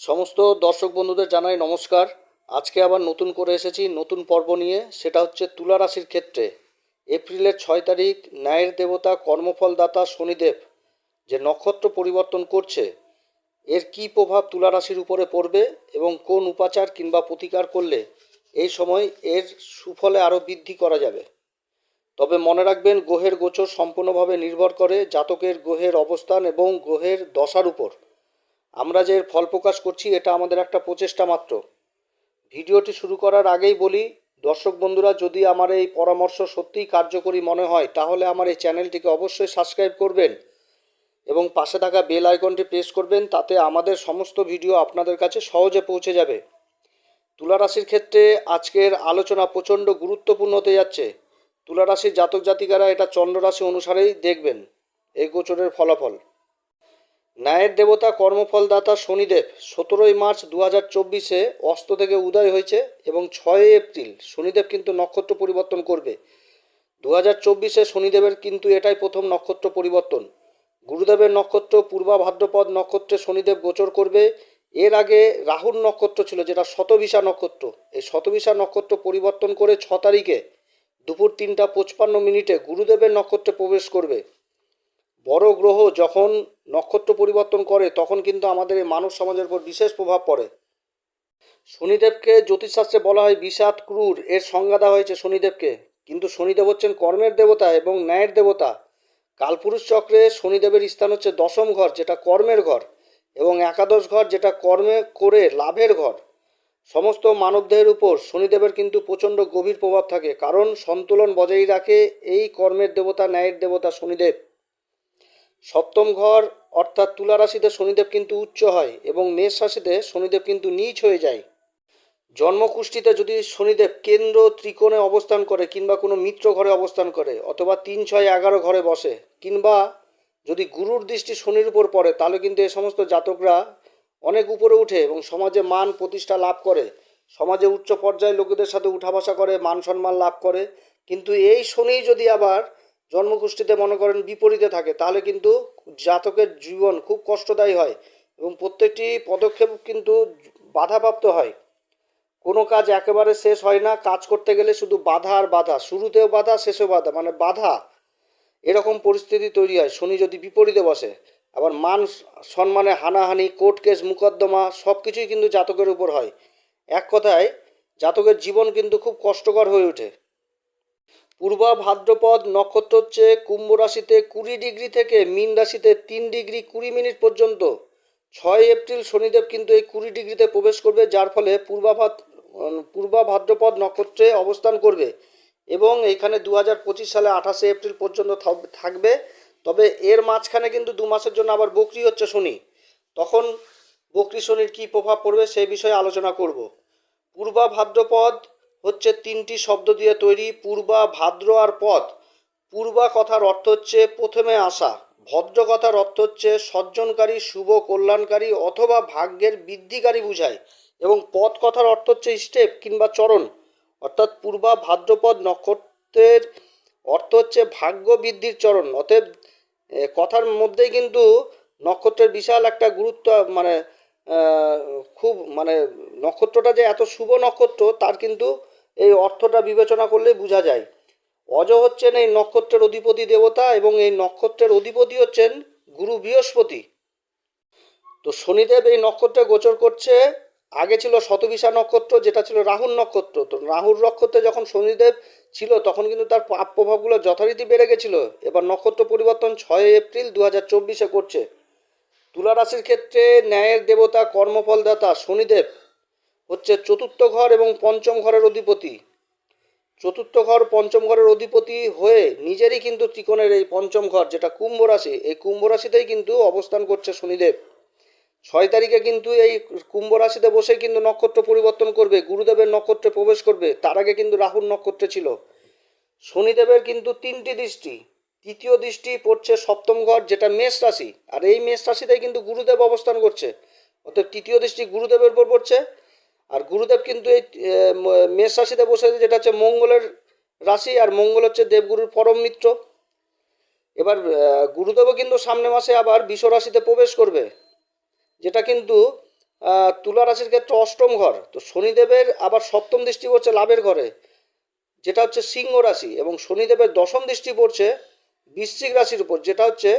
সমস্ত দর্শক বন্ধুদের জানাই নমস্কার। আজকে আবার নতুন করে এসেছি, নতুন পর্ব নিয়ে। সেটা হচ্ছে তুলা রাশির ক্ষেত্রে। এপ্রিলের ছয় তারিখ, ন্যায়ের দেবতা, কর্মফলদাতা শনিদেব যে নক্ষত্র পরিবর্তন করছে, এর কী প্রভাব তুলা রাশির উপরে পড়বে এবং কোন উপাচার কিংবা প্রতিকার করলে এই সময় এর সুফলে আরও বৃদ্ধি করা যাবে? তবে মনে রাখবেন, গ্রহের গোচর সম্পূর্ণভাবে নির্ভর করে জাতকের গ্রহের অবস্থান এবং গ্রহের দশার উপর। আমরা যে ফল প্রকাশ করছি, এটা আমাদের একটা প্রচেষ্টা মাত্র। ভিডিওটি শুরু করার আগেই বলি, দর্শক বন্ধুরা, যদি আমার এই পরামর্শ সত্যিই কার্যকরী মনে হয়, তাহলে আমার এই চ্যানেলটিকে অবশ্যই সাবস্ক্রাইব করবেন এবং পাশে থাকা বেল আইকনটি প্রেস করবেন, তাতে আমাদের সমস্ত ভিডিও আপনাদের কাছে সহজে পৌঁছে যাবে। তুলা রাশির ক্ষেত্রে আজকের আলোচনা প্রচণ্ড গুরুত্বপূর্ণ হতে যাচ্ছে। তুলা রাশির জাতক জাতিকারা এটা চন্দ্র রাশি অনুসারেই দেখবেন, এই গোচরের ফলাফল। ন্যায়ের দেবতা কর্মফলদাতা শনিদেব সতেরোই মার্চ দু হাজার চব্বিশে অস্ত থেকে উদয় হয়েছে এবং ছয়ই এপ্রিল শনিদেব কিন্তু নক্ষত্র পরিবর্তন করবে। দু হাজার চব্বিশে শনিদেবের কিন্তু এটাই প্রথম নক্ষত্র পরিবর্তন। গুরুদেবের নক্ষত্র, পূর্বা ভাদ্রপদ নক্ষত্রে শনিদেব গোচর করবে। এর আগে রাহুর নক্ষত্র ছিল যেটা শতবিশা নক্ষত্র। এই শতবিশা নক্ষত্র পরিবর্তন করে ছ তারিখে দুপুর তিনটা পঁচপান্ন মিনিটে গুরুদেবের নক্ষত্রে প্রবেশ করবে। বড় গ্রহ যখন নক্ষত্র পরিবর্তন করে, তখন কিন্তু আমাদের এই মানব সমাজের উপর বিশেষ প্রভাব পড়ে। শনিদেবকে জ্যোতিষশাস্ত্রে বলা হয় বিষাদ ক্রূর। এর সংজ্ঞা দেওয়া হয়েছে শনিদেবকে। কিন্তু শনিদেব হচ্ছেন কর্মের দেবতা এবং ন্যায়ের দেবতা। কালপুরুষ চক্রে শনিদেবের স্থান হচ্ছে দশম ঘর, যেটা কর্মের ঘর, এবং একাদশ ঘর, যেটা কর্মে করে লাভের ঘর। সমস্ত মানবদেহের উপর শনিদেবের কিন্তু প্রচণ্ড গভীর প্রভাব থাকে, কারণ সন্তুলন বজায় রাখে এই কর্মের দেবতা, ন্যায়ের দেবতা শনিদেব। সপ্তম ঘর, অর্থাৎ তুলা রাশিতে শনিদেব কিন্তু উচ্চ হয় এবং মেষ রাশিতে শনিদেব কিন্তু নীচ হয়ে যায়। জন্মকুষ্ঠিতে যদি শনিদেব কেন্দ্র ত্রিকোণে অবস্থান করে কিংবা কোনো মিত্র ঘরে অবস্থান করে অথবা তিন, ছয়, এগারো ঘরে বসে কিংবা যদি গুরুর দৃষ্টি শনির উপর পড়ে, তাহলে কিন্তু এ সমস্ত জাতকরা অনেক উপরে উঠে এবং সমাজে মান প্রতিষ্ঠা লাভ করে। সমাজে উচ্চ পর্যায়ের লোকেদের সাথে উঠা বসা করে, মান সম্মান লাভ করে। কিন্তু এই শনি যদি আবার জন্মকুষ্ঠিতে মনে করেন বিপরীতে থাকে, তাহলে কিন্তু জাতকের জীবন খুব কষ্টদায়ী হয় এবং প্রত্যেকটি পদক্ষেপ কিন্তু বাধাপ্রাপ্ত হয়। কোনো কাজ একেবারে শেষ হয় না, কাজ করতে গেলে শুধু বাধা আর বাধা, শুরুতেও বাধা, শেষেও বাধা মানে বাধা। এরকম পরিস্থিতি তৈরি হয়, শনি যদি বিপরীতে বসে, আবার মান সম্মানে হানাহানি, কোর্ট কেস, মুকদ্দমা সব কিছুই কিন্তু জাতকের উপর হয়। এক কথায়, জাতকের জীবন কিন্তু খুব কষ্টকর হয়ে ওঠে। পূর্বা ভাদ্রপদ নক্ষত্র হচ্ছে কুম্ভ রাশিতে কুড়ি ডিগ্রি থেকে মীন রাশিতে তিন ডিগ্রি কুড়ি মিনিট পর্যন্ত। ছয় এপ্রিল শনিদেব কিন্তু এই কুড়ি ডিগ্রিতে প্রবেশ করবে, যার ফলে পূর্বাভাদ পূর্বা ভাদ্রপদ নক্ষত্রে অবস্থান করবে এবং এখানে দু হাজার পঁচিশ সালে আঠাশে এপ্রিল পর্যন্ত থাকবে। তবে এর মাঝখানে কিন্তু দু মাসের জন্য আবার বকরি হচ্ছে শনি। তখন বকরি শনির কী প্রভাব পড়বে সেই বিষয়ে আলোচনা করব। পূর্বা ভাদ্রপদ হচ্ছে তিনটি শব্দ দিয়ে তৈরি পূর্বা, ভাদ্র আর পথ পূর্বা কথার অর্থ হচ্ছে প্রথমে আসা। ভদ্র কথার অর্থ হচ্ছে সজ্জনকারী, শুভ, কল্যাণকারী অথবা ভাগ্যের বৃদ্ধিকারী বুঝায় এবং পথ কথার অর্থ হচ্ছে স্টেপ কিংবা চরণ। অর্থাৎ পূর্বা ভাদ্রপদ নক্ষত্রের অর্থ হচ্ছে ভাগ্য বৃদ্ধির চরণ। অতএব কথার মধ্যেই কিন্তু নক্ষত্রের বিশাল একটা গুরুত্ব মানে খুব মানে নক্ষত্রটা যে এত শুভ নক্ষত্র, তার কিন্তু এই অর্থটা বিবেচনা করলেই বোঝা যায়। অজ হচ্ছেন এই নক্ষত্রের অধিপতি দেবতা এবং এই নক্ষত্রের অধিপতি হচ্ছেন গুরু বৃহস্পতি। তো শনিদেব এই নক্ষত্রে গোচর করছে, আগে ছিল শতবিশা নক্ষত্র, যেটা ছিল রাহুর নক্ষত্র। তো রাহুর নক্ষত্রে যখন শনিদেব ছিল, তখন কিন্তু তার প্রভাবগুলো যথারীতি বেড়ে গেছিল। এবার নক্ষত্র পরিবর্তন ছয় এপ্রিল দু হাজার চব্বিশে করছে। তুলা রাশির ক্ষেত্রে ন্যায়ের দেবতা, কর্মফলদাতা শনিদেব হচ্ছে চতুর্থ ঘর এবং পঞ্চম ঘরের অধিপতি। চতুর্থ ঘর, পঞ্চম ঘরের অধিপতি হয়ে নিজেরই কিন্তু ত্রিকোণের এই পঞ্চম ঘর, যেটা কুম্ভ রাশি, এই কুম্ভ রাশিতেই কিন্তু অবস্থান করছে শনিদেব। ছয় তারিখে কিন্তু এই কুম্ভ রাশিতে বসে কিন্তু নক্ষত্র পরিবর্তন করবে, গুরুদেবের নক্ষত্রে প্রবেশ করবে, তার আগে কিন্তু রাহুর নক্ষত্রে ছিল। শনিদেবের কিন্তু তিনটি দৃষ্টি। তৃতীয় দৃষ্টি পড়ছে সপ্তম ঘর, যেটা মেষ রাশি। আর এই মেষ রাশিতেই কিন্তু গুরুদেব অবস্থান করছে। অর্থাৎ তৃতীয় দৃষ্টি গুরুদেবের উপর পড়ছে। আর গুরুদেব কিন্তু এই মেষ রাশিতে বসে আছে, যেটা হচ্ছে মঙ্গলের রাশি, আর মঙ্গল হচ্ছে দেবগুরুর পরম মিত্র। এবার গুরুদেবও কিন্তু সামনে মাসে আবার বিষ রাশিতে প্রবেশ করবে, যেটা কিন্তু তুলা রাশির ক্ষেত্রে অষ্টম ঘর। তো শনিদেবের আবার সপ্তম দৃষ্টি পড়ছে লাভের ঘরে, যেটা হচ্ছে সিংহ রাশি। এবং শনিদেবের দশম দৃষ্টি পড়ছে বৃশ্চিক রাশির উপর, যেটা হচ্ছে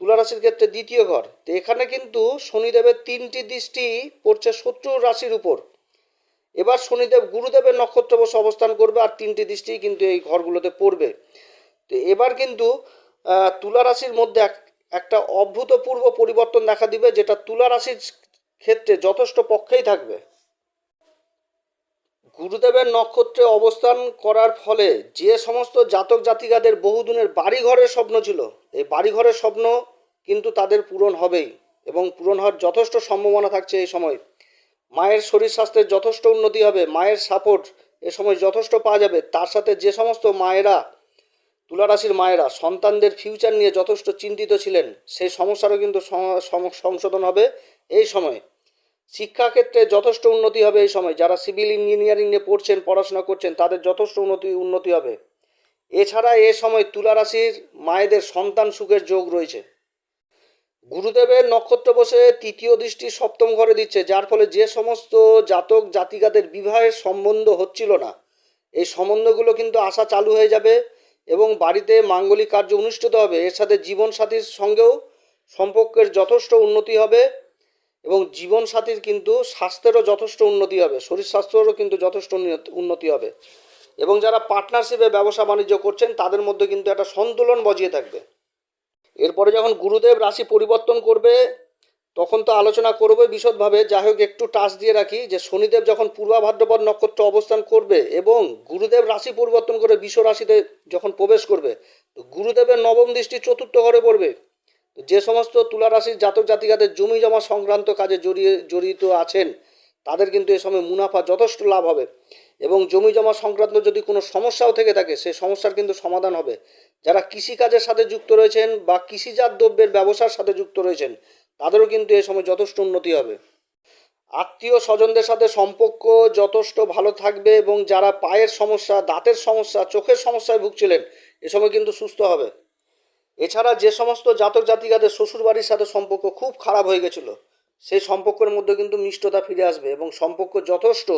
তুলা রাশির ক্ষেত্রে দ্বিতীয় ঘর, তো এখানে কিন্তু শনিদেবের তিনটি দৃষ্টি পড়ছে শত্রু রাশির উপর। এবার শনিদেব গুরুদেবের নক্ষত্র বসে অবস্থান করবে আর তিনটি দৃষ্টি কিন্তু এই ঘরগুলোতে পড়বে। তো এবার কিন্তু তুলা রাশির মধ্যে এক, একটা অভূতপূর্ব পরিবর্তন দেখা দিবে, যেটা তুলা রাশির ক্ষেত্রে যথেষ্ট পক্ষেই থাকবে। গুরুদেবের নক্ষত্রে অবস্থান করার ফলে যে সমস্ত জাতক জাতিকাদের বহুদিনের বাড়িঘরের স্বপ্ন ছিল, এই বাড়িঘরের স্বপ্ন কিন্তু তাদের পূরণ হবেই এবং পূরণ হওয়ার যথেষ্ট সম্ভাবনা থাকছে এই সময়। মায়ের শরীর স্বাস্থ্যের যথেষ্ট উন্নতি হবে, মায়ের সাপোর্ট এ সময় যথেষ্ট পাওয়া যাবে। তার সাথে যে সমস্ত মায়েরা, তুলারাশির মায়েরা সন্তানদের ফিউচার নিয়ে যথেষ্ট চিন্তিত ছিলেন, সেই সমস্যারও কিন্তু সংশোধন হবে এই সময়। শিক্ষাক্ষেত্রে যথেষ্ট উন্নতি হবে এই সময়। যারা সিভিল ইঞ্জিনিয়ারিং নিয়ে পড়ছেন, পড়াশোনা করছেন, তাদের যথেষ্ট উন্নতি উন্নতি হবে। এছাড়া এ সময় তুলা রাশির মায়েদের সন্তান সুখের যোগ রয়েছে। গুরুদেবের নক্ষত্র বসে তৃতীয় দৃষ্টি সপ্তম ঘরে দিচ্ছে, যার ফলে যে সমস্ত জাতক জাতিকাদের বিবাহের সম্বন্ধ হচ্ছিল না। এই সম্বন্ধগুলো কিন্তু আসা চালু হয়ে যাবে এবং বাড়িতে মাঙ্গলিক কার্য অনুষ্ঠিত হবে। এর সাথে জীবনসাথীর সঙ্গেও সম্পর্কের যথেষ্ট উন্নতি হবে। এবং জীবনসাথীর কিন্তু স্বাস্থ্যেরও যথেষ্ট উন্নতি হবে শরীর স্বাস্থ্যেরও কিন্তু যথেষ্ট উন্নত- হবে। এবং যারা পার্টনারশিপে ব্যবসা বাণিজ্য করছেন, তাদের মধ্যে কিন্তু একটা সন্তুলন বজিয়ে থাকবে। এরপরে যখন গুরুদেব রাশি পরিবর্তন করবে, তখন তো আলোচনা করবে বিশদভাবে। যাই হোক, একটু টাচ দিয়ে রাখি যে, শনিদেব যখন পূর্বা ভাদ্রপদ নক্ষত্র অবস্থান করবে এবং গুরুদেব রাশি পরিবর্তন করে বিশ্ব রাশিতে যখন প্রবেশ করবে, তো গুরুদেবের নবম দৃষ্টি চতুর্থ ঘরে পড়বে। যে সমস্ত তুলা রাশির জাতক জাতিকাদের জমি জমা সংক্রান্ত কাজে জড়িয়ে জড়িত আছেন, তাদের কিন্তু এ সময় মুনাফা যথেষ্ট লাভ হবে। এবং জমি জমা সংক্রান্ত যদি কোনো সমস্যাও থেকে থাকে সেই সমস্যার কিন্তু সমাধান হবে। যারা কৃষিকাজের সাথে যুক্ত রয়েছেন বা কৃষিজাত দ্রব্যের ব্যবসার সাথে যুক্ত রয়েছেন, তাদেরও কিন্তু এ সময় যথেষ্ট উন্নতি হবে। আত্মীয় স্বজনদের সাথে সম্পর্ক যথেষ্ট ভালো থাকবে এবং যারা পায়ের সমস্যা, দাঁতের সমস্যা, চোখের সমস্যায় ভুগছিলেন, এ সময় কিন্তু সুস্থ হবে। এছাড়া যে সমস্ত জাতক জাতিকাদের শ্বশুরবাড়ির সাথে সম্পর্ক খুব খারাপ হয়ে গেছিল, সেই সম্পর্কের মধ্যে কিন্তু মিষ্টতা ফিরে আসবে এবং সম্পর্ক যথেষ্ট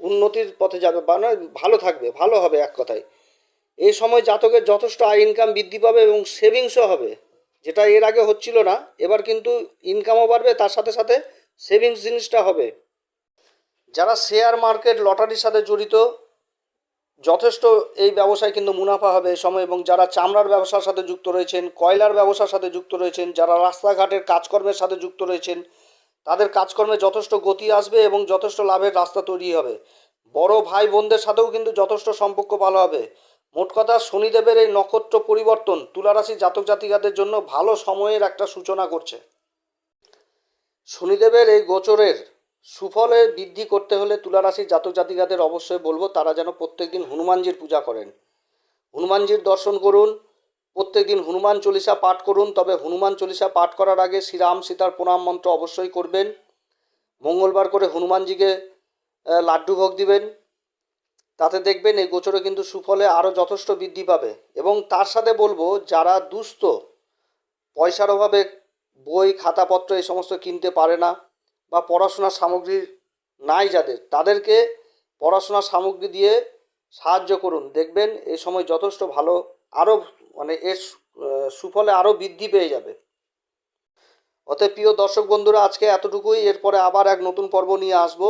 উন্নতির পথে যাবে বা নয় ভালো থাকবে, ভালো হবে এক কথায়। এই সময় জাতকের যথেষ্ট আয় ইনকাম বৃদ্ধি পাবে এবং সেভিংসও হবে, যেটা এর আগে হচ্ছিল না, এবার কিন্তু ইনকামও বাড়বে, তার সাথে সাথে সেভিংস জিনিসটা হবে। যারা শেয়ার মার্কেট লটারির সাথে জড়িত যথেষ্ট এই ব্যবসায় কিন্তু মুনাফা হবে সময় এবং যারা চামড়ার ব্যবসার সাথে যুক্ত রয়েছেন, কয়লার ব্যবসার সাথে যুক্ত রয়েছেন, যারা রাস্তাঘাটের কাজকর্মের সাথে যুক্ত রয়েছেন, তাদের কাজকর্মে যথেষ্ট গতি আসবে এবং যথেষ্ট লাভের রাস্তা তৈরি হবে। বড় ভাই বোনদের সাথেও কিন্তু যথেষ্ট সম্পর্ক ভালো হবে। মোট কথা শনিদেবের এই নক্ষত্র পরিবর্তন তুলারাশি জাতক জাতিকাদের জন্য ভালো সময়ের একটা সূচনা করছে। শনিদেবের এই গোচরের সুফলে বৃদ্ধি করতে হলে তুলারাশির জাতক জাতিকাদের অবশ্যই বলব, তারা যেন প্রত্যেকদিন হনুমানজির পূজা করেন। হনুমানজির দর্শন করুন, প্রত্যেকদিন হনুমান চল্লিশা পাঠ করুন, তবে হনুমান চল্লিশা পাঠ করার আগে শ্রীরাম সীতার প্রণাম মন্ত্র অবশ্যই করবেন। মঙ্গলবার করে হনুমানজিকে লাড্ডু ভোগ দিবেন। তাতে দেখবেন এই গোচরে কিন্তু সুফলে আরও যথেষ্ট বৃদ্ধি পাবে। এবং তার সাথে বলব, যারা দুস্থ, পয়সার অভাবে বই, খাতাপত্র এই সমস্ত কিনতে পারে না বা পড়াশোনার সামগ্রী নাই যাদের, তাদেরকে পড়াশোনার সামগ্রী দিয়ে সাহায্য করুন। দেখবেন এই সময় যথেষ্ট ভালো, আরও মানে এর সুফলে আরও বৃদ্ধি পেয়ে যাবে। অতএব প্রিয় দর্শক বন্ধুরা, আজকে এতটুকুই। এরপরে আবার এক নতুন পর্ব নিয়ে আসব।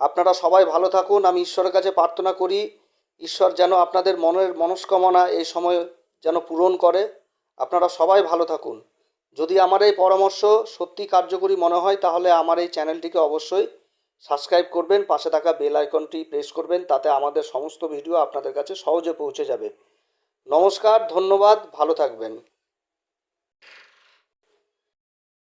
আপনারা সবাই ভালো থাকুন। আমি ঈশ্বরের কাছে প্রার্থনা করি, ঈশ্বর যেন আপনাদের মনের মনস্কামনা এই সময় যেন পূরণ করে। আপনারা সবাই ভালো থাকুন। যদি আমার এই পরামর্শ সত্যি কার্যকরী মনে হয়, তাহলে আমার এই চ্যানেলটিকে অবশ্যই সাবস্ক্রাইব করবেন, পাশে থাকা বেল আইকনটি প্রেস করবেন, তাতে আমাদের সমস্ত ভিডিও আপনাদের কাছে সহজে পৌঁছে যাবে। নমস্কার, ধন্যবাদ, ভালো থাকবেন।